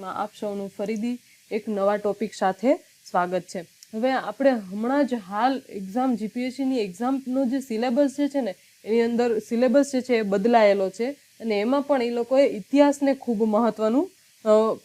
માં આપ સૌનું ફરીથી એક નવા ટોપિક સાથે સ્વાગત છે. હવે આપણે હમણાં જ હાલ એક્ઝામ જીપીએસસીની એક્ઝામનો જે સિલેબસ જે છે ને, એની અંદર સિલેબસ જે છે એ બદલાયેલો છે અને એમાં પણ એ લોકોએ ઇતિહાસને ખૂબ મહત્ત્વનું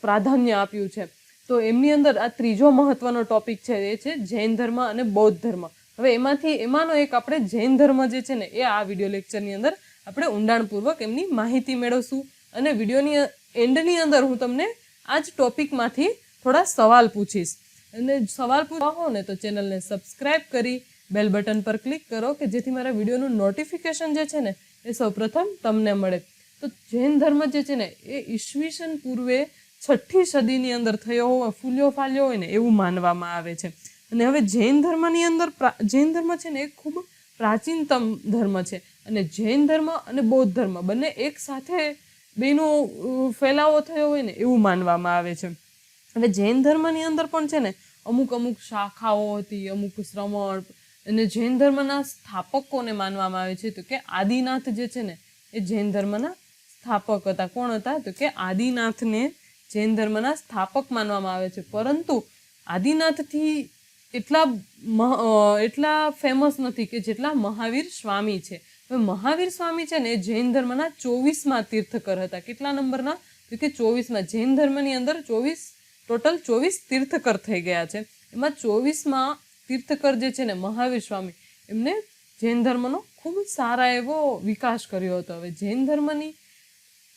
પ્રાધાન્ય આપ્યું છે. તો એમની અંદર આ ત્રીજો મહત્ત્વનો ટોપિક છે એ છે જૈન ધર્મ અને બૌદ્ધ ધર્મ. હવે એમાંથી એમાંનો એક આપણે જૈન ધર્મ જે છે ને, એ આ વીડિયો લેક્ચરની અંદર આપણે ઊંડાણપૂર્વક એમની માહિતી મેળવશું. અને વિડીયોની એન્ડની અંદર હું તમને આ જ ટોપિકમાંથી થોડા સવાલ પૂછીશ. અને સવાલ પૂછવા હો ને તો ચેનલને સબસ્ક્રાઈબ કરી બેલ બટન પર ક્લિક કરો કે જેથી મારા વિડીયોનું નોટિફિકેશન જે છે ને એ સૌપ્રથમ તમને મળે. તો જૈન ધર્મ જે છે ને એ ઈસવીસન પૂર્વે છઠ્ઠી સદીની અંદર થયો હોય, ફૂલ્યો ફાલ્યો હોય ને એવું માનવામાં આવે છે. અને હવે જૈન ધર્મની અંદર જૈન ધર્મ છે ને એ ખૂબ પ્રાચીનતમ ધર્મ છે. અને જૈન ધર્મ અને બૌદ્ધ ધર્મ બંને એક સાથે બેનો ફેલાવો થયો હોય ને, એવું માનવામાં આવે છે. હવે જૈન ધર્મની અંદર પણ છે ને, અમુક અમુક શાખાઓ હતી, અમુક શ્રમણ, અને જૈન ધર્મના સ્થાપકોને માનવામાં આવે છે. તો કે આદિનાથ જે છે ને, એ જૈન ધર્મના સ્થાપક હતા. કોણ હતા? તો કે આદિનાથને જૈન ધર્મના સ્થાપક માનવામાં આવે છે. પરંતુ આદિનાથથી એટલા એટલા ફેમસ નથી કે જેટલા મહાવીર સ્વામી છે. મહાવીર સ્વામી છે ને જૈન ધર્મના ચોવીસમાં તીર્થકર હતા. કેટલા નંબરના? તો કે ચોવીસમાં. જૈન ધર્મની અંદર ચોવીસ, ટોટલ ચોવીસ તીર્થકર થઈ ગયા છે. એમાં ચોવીસમાં તીર્થકર જે છે ને મહાવીર સ્વામી, એમને જૈન ધર્મનો ખૂબ સારા એવો વિકાસ કર્યો હતો. હવે જૈન ધર્મની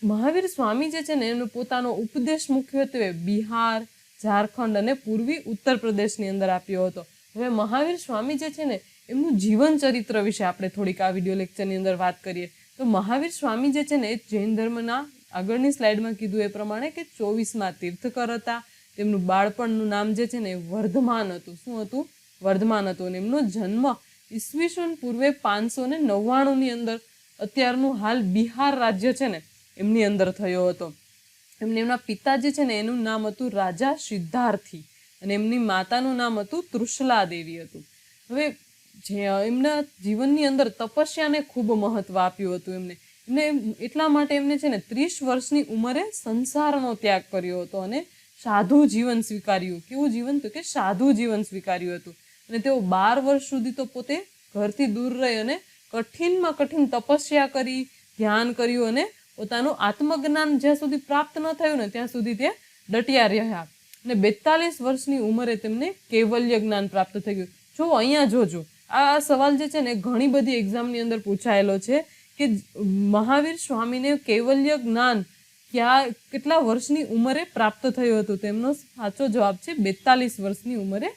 મહાવીર સ્વામી જે છે ને, એનો પોતાનો ઉપદેશ મુખ્યત્વે બિહાર, ઝારખંડ અને પૂર્વી ઉત્તર પ્રદેશની અંદર આપ્યો હતો. હવે મહાવીર સ્વામી જે છે ને એમનું જીવન ચરિત્ર વિશે આપણે થોડીક આ વીડિયો લેક્ચરની અંદર વાત કરીએ. તો મહાવીર સ્વામી જે છે ને, એ જૈન ધર્મના આગળની સ્લાઇડમાં કીધું એ પ્રમાણે કે ચોવીસમાં તીર્થકર હતા. તેમનું બાળપણનું નામ જે છે ને, એ વર્ધમાન હતું. શું હતું? વર્ધમાન હતું. અને એમનો જન્મ ઈસવીસન પૂર્વે પાંચસો ને નવ્વાણુંની અંદર. અત્યારનું હાલ બિહાર રાજ્ય છે ને, એમની અંદર થયો હતો. એમને એમના પિતા જે છે ને, એનું નામ હતું રાજા સિદ્ધાર્થી. અને એમની માતાનું નામ હતું તૃષલા દેવી હતું. હવે જે એમના જીવનની અંદર તપસ્યાને ખૂબ મહત્વ આપ્યું હતું એમને. એમને એટલા માટે એમને છે ને ત્રીસ વર્ષની ઉંમરે સંસારનો ત્યાગ કર્યો હતો અને સાધુ જીવન સ્વીકાર્યું. કેવું જીવન તો કે સાધુ જીવન સ્વીકાર્યું હતું. અને તેઓ બાર વર્ષ સુધી તો પોતે ઘરથી દૂર રહી અને કઠિનમાં કઠિન તપસ્યા કરી, ધ્યાન કર્યું અને પોતાનું આત્મજ્ઞાન જ્યાં સુધી પ્રાપ્ત ન થયું ને ત્યાં સુધી તે ડટિયા રહ્યા. અને બેતાલીસ વર્ષની ઉંમરે તેમને કેવલ્ય જ્ઞાન પ્રાપ્ત થઈ ગયું. જો અહીંયા જોજો આ સવાલ જે છે ને ઘણી બધી એક્ઝામની અંદર પૂછાયેલો છે કે મહાવીર સ્વામીને કૈવલ્ય જ્ઞાન ક્યાં, કેટલા વર્ષની ઉંમરે પ્રાપ્ત થયું હતું? તેમનો સાચો જવાબ છે બેતાલીસ વર્ષની ઉંમરે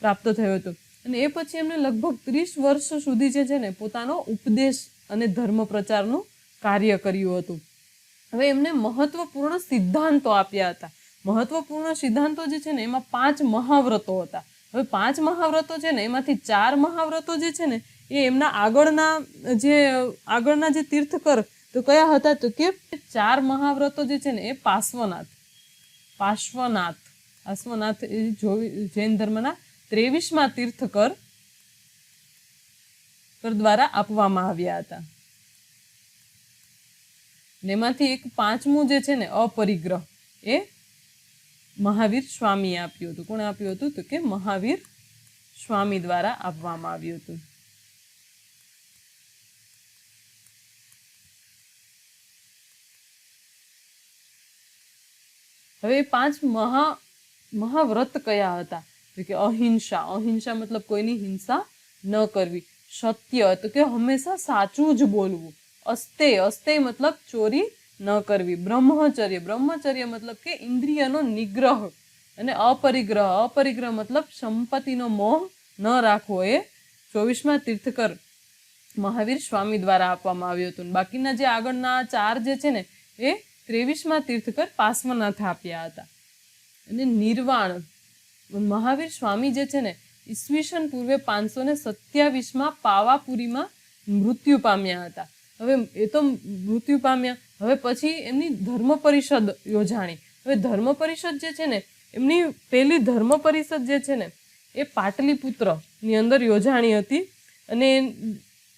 પ્રાપ્ત થયો હતો. અને એ પછી એમને લગભગ ત્રીસ વર્ષ સુધી જે છે ને પોતાનો ઉપદેશ અને ધર્મ પ્રચારનું કાર્ય કર્યું હતું. હવે એમને મહત્વપૂર્ણ સિદ્ધાંતો આપ્યા હતા. મહત્વપૂર્ણ સિદ્ધાંતો જે છે ને એમાં પાંચ મહાવ્રતો હતા. હવે પાંચ મહાવ્રતો છે ને, એમાંથી ચાર મહાવ્રતો જે છે ને, એ એમના આગળના જે આગળના જે તીર્થકર, તો કયા હતા? તો કે ચાર મહાવ્રતો જે છે ને, એ પાશ્વનાથ પાર્શ્વનાથ. અશ્વનાથ એ જોવી, જૈન ધર્મના ત્રેવીસમાં તીર્થકર કર દ્વારા આપવામાં આવ્યા હતા. ને એમાંથી એક પાંચમું જે છે ને, અપરિગ્રહ. એ મહાવીર સ્વામીએ આપ્યું હતું. કોણે આપ્યું હતું? તો કે મહાવીર સ્વામી દ્વારા આપવામાં આવ્યું હતું. હવે પાંચ મહા, મહાવ્રત કયા હતા? તો કે અહિંસા. અહિંસા મતલબ કોઈની હિંસા ન કરવી. સત્ય. તો કે હંમેશા સાચું જ બોલવું. અસ્તે. અસ્તે મતલબ ચોરી ન કરવી. બ્રહ્મચર્ય. બ્રહ્મચર્ય મતલબ કે ઇન્દ્રિયનો નિગ્રહ. અને અપરિગ્રહ. અપરિગ્રહ મતલબ સંપત્તિનો મોહ ન રાખવો એ ચોવીસમાં તીર્થકર મહાવીર સ્વામી દ્વારા આપવામાં આવ્યું હતું. બાકીના જે આગળના ચાર જે છે ને, એ ત્રેવીસમાં તીર્થકર પાર્શ્વનાથ આપ્યા હતા. અને નિર્વાણ. મહાવીર સ્વામી જે છે ને, ઈસવીસન પૂર્વે પાંચસો ને સત્યાવીસમાં પાવાપુરીમાં મૃત્યુ પામ્યા હતા. હવે એ તો મૃત્યુ પામ્યા. હવે પછી એમની ધર્મ પરિષદ યોજાણી. હવે ધર્મ પરિષદ જે છે ને, એમની પહેલી ધર્મ પરિષદ જે છે ને, એ પાટલીપુત્રની અંદર યોજાણી હતી અને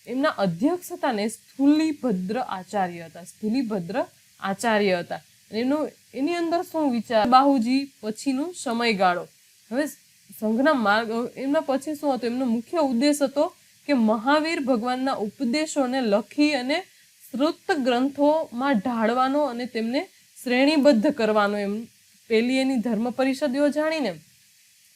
એમના અધ્યક્ષ હતા ને સ્થુલીભદ્ર આચાર્ય હતા, સ્થુલીભદ્ર આચાર્ય હતા. એનું, એની અંદર શું વિચાર? બાહુજી પછીનું સમયગાળો. હવે સંઘના માર્ગ, એમના પછી શું હતું? એમનો મુખ્ય ઉદ્દેશ હતો કે મહાવીર ભગવાનના ઉપદેશોને લખી અને શ્રુત ગ્રંથોમાં ઢાળવાનો અને તેમને શ્રેણીબદ્ધ કરવાનો એમ પેલી એની ધર્મ પરિષદ યોજાણીને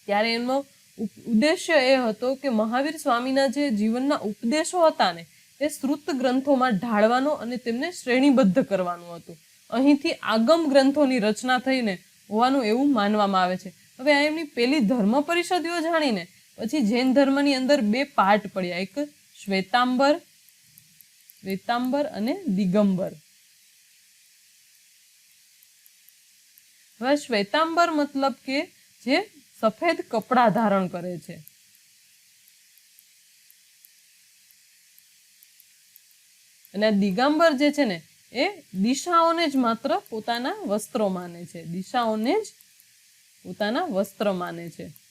ત્યારે એનો ઉદ્દેશ્ય એ હતો કે મહાવીર સ્વામીના જે જીવનના ઉપદેશો હતા ને એ શ્રુત ગ્રંથોમાં ઢાળવાનો અને તેમને શ્રેણીબદ્ધ કરવાનું હતું. અહીંથી આગમ ગ્રંથોની રચના થઈને હોવાનું એવું માનવામાં આવે છે. હવે આ એમની પેલી ધર્મ પરિષદ યોજાણીને પછી જૈન ધર્મની અંદર બે પાઠ પડ્યા. એક શ્વેતાંબર શ્વેતાંબર અને દિગંબર. હવે શ્વેતાંબર મતલબ કે જે સફેદ કપડાં ધારણ કરે છે. અને દિગંબર જે છે ને, એ દિશાઓને જ માત્ર પોતાના વસ્ત્રો માને છે. દિશાઓને જ પોતાના વસ્ત્ર માને છે.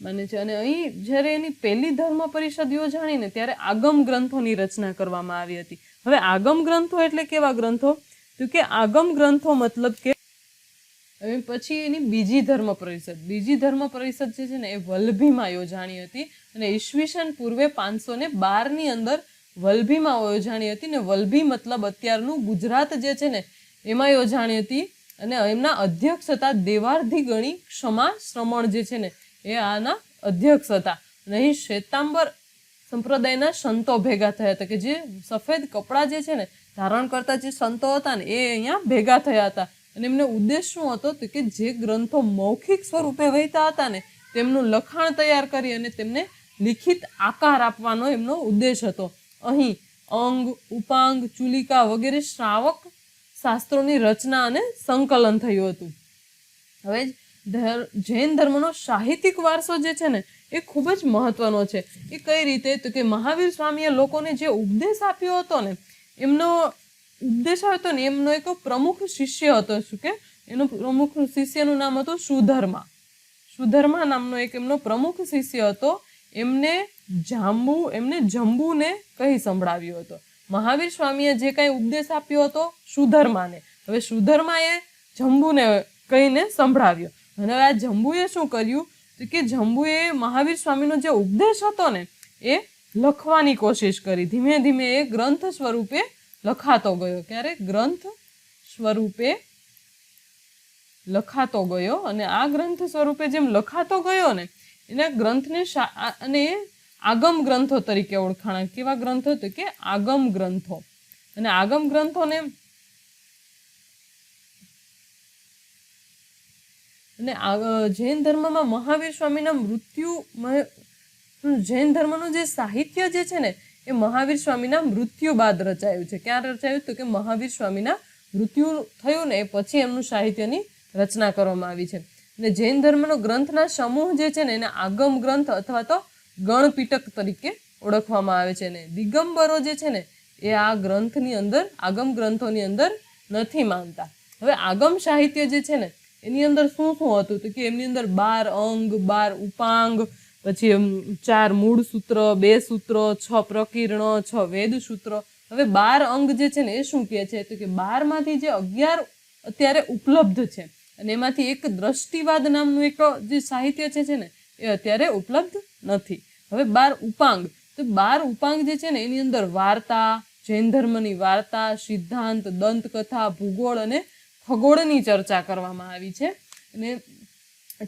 માને છે. અને અહીં જ્યારે એની પહેલી ધર્મ પરિષદ યોજાણી ને ત્યારે આગમ ગ્રંથોની રચના કરવામાં આવી હતી. હવે આગમ ગ્રંથો એટલે કેવા ગ્રંથો? તો કે આગમ ગ્રંથો મતલબ કે પછી એની બીજી ધર્મ પરિષદ બીજી ધર્મ પરિષદ જે છે ને એ વલભીમાં યોજાણી હતી અને ઈસવીસન પૂર્વે પાંચસો ને બારની અંદર વલભીમાં યોજાણી હતી ને વલભી મતલબ અત્યારનું ગુજરાત જે છે ને એમાં યોજાણી હતી અને એમના અધ્યક્ષ હતા દેવાર્ધી ગણી ક્ષમા શ્રમણ જે છે ને એ આના અધ્યક્ષ હતા. અને અહીં શ્વેતાંબર સંપ્રદાયના સંતો ભેગા થયા હતા કે જે સફેદ કપડાં જે છે ને, ધારણ કરતા જે સંતો હતા ને, એ અહીંયા ભેગા થયા હતા. અને એમનો ઉદ્દેશ શું હતો તો કે જે ગ્રંથો મૌખિક સ્વરૂપે વહેતા હતા ને, તેમનું લખાણ તૈયાર કરી અને તેમને લિખિત આકાર આપવાનો એમનો ઉદ્દેશ હતો. અહીં અંગ, ઉપાંગ, ચુલિકા વગેરે શ્રાવક શાસ્ત્રોની રચના અને સંકલન થયું હતું. હવે ધર- જૈન ધર્મનો સાહિત્યિક વારસો જે છે ને, એ ખૂબ જ મહત્વનો છે. એ કઈ રીતે? તો કે મહાવીર સ્વામીએ લોકોને જે ઉપદેશ આપ્યો હતો ને, એમનો ઉપદેશ હતો ને, એમનો એક પ્રમુખ શિષ્ય હતો, શું કે? એનું પ્રમુખ શિષ્યનું નામ હતું સુધર્મા. સુધર્મા નામનો એક એમનો પ્રમુખ શિષ્ય હતો. એમને જાંબુ, એમને જંબુને કહી સંભળાવ્યો હતો. મહાવીર સ્વામીએ જે કાંઈ ઉપદેશ આપ્યો હતો સુધર્માને. હવે સુધર્માએ જંબુને કહીને સંભળાવ્યો. અને આ જંબુએ શું કર્યું? તો કે જંબુએ મહાવીર સ્વામીનો જે ઉપદેશ હતો ને, એ લખવાની કોશિશ કરી. ધીમે ધીમે એ ગ્રંથ સ્વરૂપે લખાતો ગયો. ક્યારે? ગ્રંથ સ્વરૂપે લખાતો ગયો. અને આ ગ્રંથ સ્વરૂપે જેમ લખાતો ગયો ને, એના ગ્રંથને અને આગમ ગ્રંથો તરીકે ઓળખાણા. કેવા ગ્રંથો? તો કે આગમ ગ્રંથો. અને આગમ ગ્રંથોને અને જૈન ધર્મમાં મહાવીર સ્વામીના મૃત્યુ જૈન ધર્મનું જે સાહિત્ય જે છે ને, એ મહાવીર સ્વામીના મૃત્યુ બાદ રચાયું છે. ક્યાં રચાયું? તો કે મહાવીર સ્વામીના મૃત્યુ થયું ને એ પછી એમનું સાહિત્યની રચના કરવામાં આવી છે. અને જૈન ધર્મનો ગ્રંથના સમૂહ જે છે ને, એને આગમ ગ્રંથ અથવા તો ગણપીટક તરીકે ઓળખવામાં આવે છે ને. દિગંબરો જે છે ને, એ આ ગ્રંથની અંદર, આગમ ગ્રંથોની અંદર નથી માનતા. હવે આગમ સાહિત્ય જે છે ને એની અંદર શું શું હતું? તો કે એમની અંદર બાર અંગ, બાર ઉપાંગ, પછી ચાર મૂળ સૂત્ર, બે સૂત્ર, છ પ્રકીર્ણ, છ વેદ સૂત્ર. હવે બાર અંગ જે છે ને, એ શું કહે છે? તો કે બારમાંથી જે અગિયાર અત્યારે ઉપલબ્ધ છે. અને એમાંથી એક દ્રષ્ટિવાદ નામનું એક જે સાહિત્ય છે ને, એ અત્યારે ઉપલબ્ધ નથી. હવે બાર ઉપાંગ. તો બાર ઉપાંગ જે છે ને, એની અંદર વાર્તા, જૈન ધર્મની વાર્તા, સિદ્ધાંત, દંતકથા, ભૂગોળ અને ખગોળની ચર્ચા કરવામાં આવી છે. અને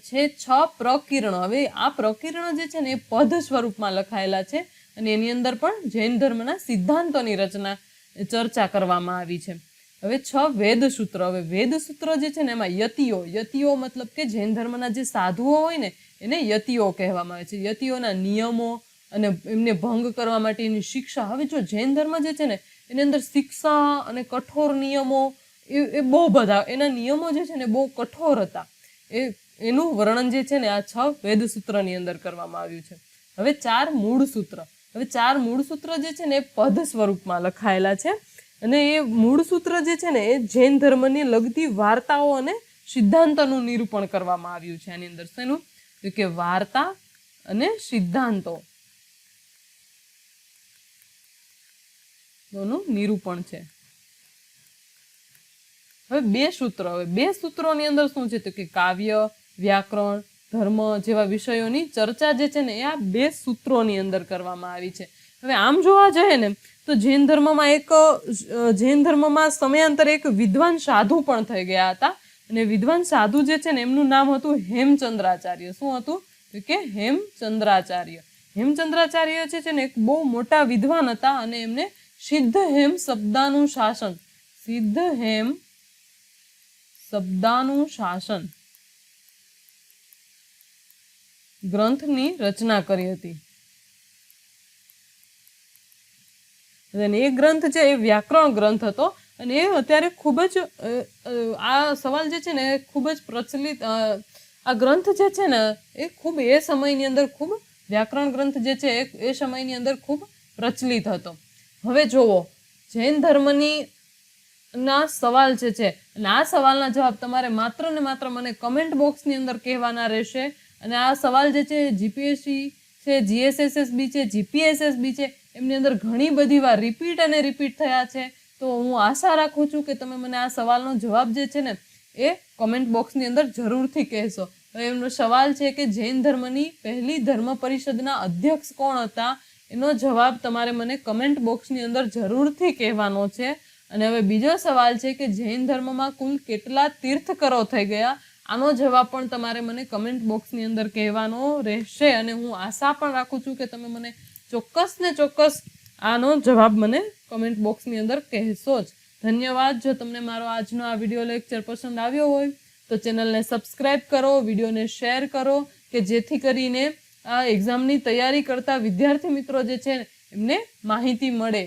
છે છ પ્રકિરણ. હવે આ પ્રકિરણ જે છે ને એ પદ સ્વરૂપમાં લખાયેલા છે અને એની અંદર પણ જૈન ધર્મના સિદ્ધાંતોની રચના ચર્ચા કરવામાં આવી છે. હવે છ વેદ સૂત્ર હવે વેદ સૂત્ર જે છે ને એમાં યતિઓ. યતિઓ મતલબ કે જૈન ધર્મના જે સાધુઓ હોય ને એને યતિઓ કહેવામાં આવે છે. યતિઓના નિયમો અને એમને ભંગ કરવા માટેની શિક્ષા. હવે જો જૈન ધર્મ જે છે ને એની અંદર શિક્ષા અને કઠોર નિયમો એ એ બહુ બધા, એના નિયમો જે છે ને બહુ કઠોર હતા. એ, એનું વર્ણન જે છે ને આ છ વેદ સૂત્રની અંદર કરવામાં આવ્યું છે. હવે ચાર મૂળ સૂત્ર. હવે ચાર મૂળ સૂત્ર જે છે ને એ પદ સ્વરૂપમાં લખાયેલા છે. અને એ મૂળ સૂત્ર જે છે ને એ જૈન ધર્મની લગતી વાર્તાઓ અને સિદ્ધાંતોનું નિરૂપણ કરવામાં આવ્યું છે આની અંદર. શેનું? તો કે વાર્તા અને સિદ્ધાંતો. નું નિરૂપણ છે. હવે બે સૂત્રો, હવે બે સૂત્રોની અંદર શું છે તો કે કાવ્ય, વ્યાકરણ, ધર્મ જેવા વિષયોની ચર્ચા જે છે ને એ આ બે સૂત્રોની અંદર કરવામાં આવી છે. હવે આમ જોવા જઈએ ને, તો જૈન ધર્મમાં એક, જૈન ધર્મમાં સમયાંતરે એક વિદ્વાન સાધુ પણ થઈ ગયા હતા. અને વિદ્વાન સાધુ જે છે ને, એમનું નામ હતું હેમચંદ્રાચાર્ય. શું હતું? તો કે હેમચંદ્રાચાર્ય. હેમચંદ્રાચાર્ય જે છે ને, એક બહુ મોટા વિદ્વાન હતા અને એમને સિદ્ધ હેમ શબ્દાનું શાસન સિદ્ધ હેમ શબ્દાનું શાસન. ગ્રંથની રચના કરી હતી. અને એ ગ્રંથ છે, એ વ્યાકરણ ગ્રંથ હતો. અને એ અત્યારે ખૂબ જ આ સવાલ જે છે ને, એ ખૂબ જ પ્રચલિત આ ગ્રંથ જે છે ને, એ ખૂબ એ સમયની અંદર ખૂબ, વ્યાકરણ ગ્રંથ જે છે એ સમયની અંદર ખૂબ પ્રચલિત હતો. હવે જુઓ, જૈન ધર્મની ના, સવાલ જે છે, અને આ સવાલના જવાબ તમારે માત્ર ને માત્ર મને કમેન્ટ બોક્સની અંદર કહેવાના રહેશે. અને આ સવાલ જે છે જીપીએસસી છે જીએસએસએસબી છે જીપીએસએસબી છે, એમની અંદર ઘણી બધી વાર રિપીટ અને રિપીટ થયા છે. તો હું આશા રાખું છું કે તમે મને આ સવાલનો જવાબ જે છે ને, એ કોમેન્ટ બોક્સની અંદર જરૂરથી કહેશો. એમનો સવાલ છે કે જૈન ધર્મની પહેલી ધર્મ પરિષદના અધ્યક્ષ કોણ હતા? એનો જવાબ તમારે મને કમેન્ટ બોક્સની અંદર જરૂરથી કહેવાનો છે. અને હવે બીજો સવાલ છે કે જૈન ધર્મમાં કુલ કેટલા તીર્થકરો થઈ ગયા? આનો જવાબ પણ તમારે મને કમેન્ટ બોક્સની અંદર કહેવાનો રહેશે અને હું આશા પણ રાખું છું કે તમે મને ચોક્કસ ને ચોક્કસ આનો જવાબ મને કમેન્ટ બોક્સની અંદર કહેશો જ. ધન્યવાદ. જો તમને મારો આજનો આ વીડિયો લેક્ચર પસંદ આવ્યો હોય, તો ચેનલને સબસ્ક્રાઈબ કરો વિડીયોને શેર કરો, કે જેથી કરીને આ એક્ઝામની તૈયારી કરતા વિદ્યાર્થી મિત્રો જે છે એમને માહિતી મળે.